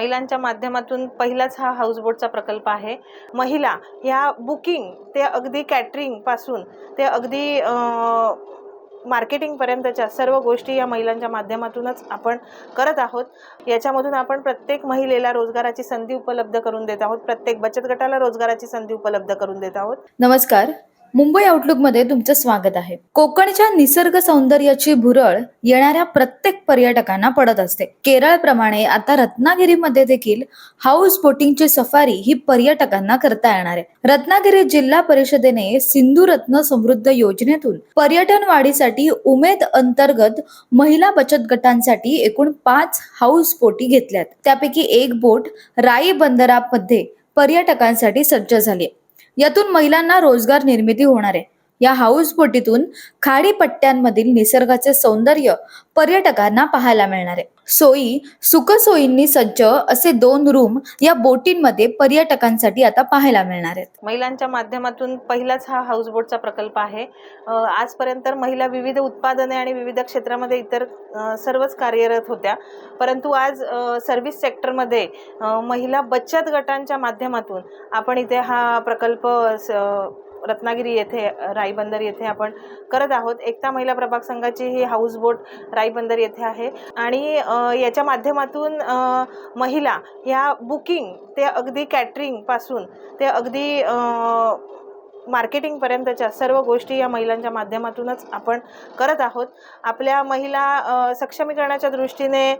महिलांच्या माध्यमातून पहिलाच हा हाऊसबोटचा प्रकल्प आहे. महिला ह्या बुकिंग ते अगदी कॅटरिंगपासून ते अगदी मार्केटिंगपर्यंतच्या सर्व गोष्टी या महिलांच्या माध्यमातूनच आपण करत आहोत. याच्यामधून आपण प्रत्येक महिलेला रोजगाराची संधी उपलब्ध करून देत आहोत. प्रत्येक बचत गटाला रोजगाराची संधी उपलब्ध करून देत आहोत. नमस्कार. मुंबई आउटलुकमध्ये तुमचं स्वागत आहे. कोकणच्या निसर्ग सौंदर्याची भुरळ येणाऱ्या प्रत्येक पर्यटकांना पडत असते. केरळप्रमाणे आता रत्नागिरीमध्ये देखील हाऊस बोटिंगची सफारी ही पर्यटकांना करता येणार आहे. रत्नागिरी जिल्हा परिषदेने सिंधू रत्न समृद्ध योजनेतून पर्यटन वाढीसाठी उमेद अंतर्गत महिला बचत गटांसाठी एकूण पाच हाऊस बोटी घेतल्यात. त्यापैकी एक बोट राई बंदरामध्ये पर्यटकांसाठी सज्ज झाली आहे. यातून महिलांना रोजगार निर्मिती होणार आहे. या हाऊसबोटीतून खाडी पट्ट्यांमधील निसर्गाचे सौंदर्य पर्यटकांना पाहायला मिळणार. आहे सोयी सुखसोयींनी सज्ज असे दोन रूम या बोटींमध्ये पर्यटकांसाठी आता पाहायला मिळणार. आहेत महिलांच्या माध्यमातून पहिलाच हा हाऊसबोटचा प्रकल्प आहे. आजपर्यंत महिला विविध उत्पादने आणि विविध क्षेत्रामध्ये इतर सर्वच कार्यरत होत्या. परंतु आज सर्व्हिस सेक्टरमध्ये महिला बचत गटांच्या माध्यमातून आपण इथे हा प्रकल्प रत्नागिरी येथे राईबंदर येथे आपण करत आहोत. एकता महिला प्रभाग संघाची ही हाऊसबोट राईबंदर येथे आहे. आणि याच्या माध्यमातून महिला ह्या बुकिंग ते अगदी कॅटरिंगपासून ते अगदी मार्केटिंगपर्यंतच्या सर्व गोष्टी या महिलांच्या माध्यमातूनच आपण करत आहोत. आपल्या महिला सक्षमीकरणाच्या दृष्टीने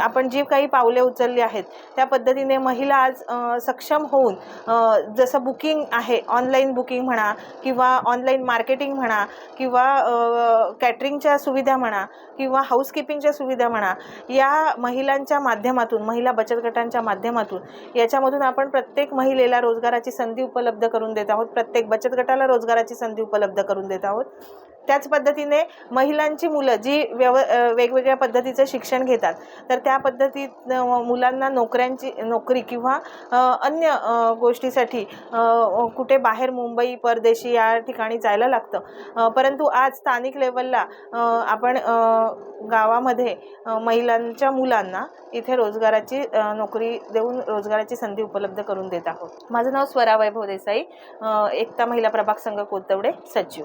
आपण जी काही पावले उचलली आहेत त्या पद्धतीने महिला आज सक्षम होऊन जसं बुकिंग आहे ऑनलाईन बुकिंग म्हणा किंवा ऑनलाईन मार्केटिंग म्हणा किंवा कॅटरिंगच्या सुविधा म्हणा किंवा हाऊसकीपिंगच्या सुविधा म्हणा या महिलांच्या माध्यमातून महिला बचत गटांच्या माध्यमातून याच्यामधून आपण प्रत्येक महिलेला रोजगाराची संधी उपलब्ध करून देत आहोत. प्रत्येक प्रत्येक बचत गटाला रोजगाराची संधी उपलब्ध करून देत आहोत. त्याच पद्धतीने महिलांची मुलं जी व्यव वेगवेगळ्या पद्धतीचं शिक्षण घेतात तर त्या पद्धतीत मुलांना नोकऱ्यांची नोकरी किंवा अन्य गोष्टीसाठी कुठे बाहेर मुंबई परदेशी या ठिकाणी जायला लागतं. परंतु आज स्थानिक लेवलला आपण गावामध्ये महिलांच्या मुलांना इथे रोजगाराची नोकरी देऊन रोजगाराची संधी उपलब्ध करून देत आहोत. माझं नाव स्वरा वैभव देसाई. एकता महिला प्रभाग संघ कोतवडे सचिव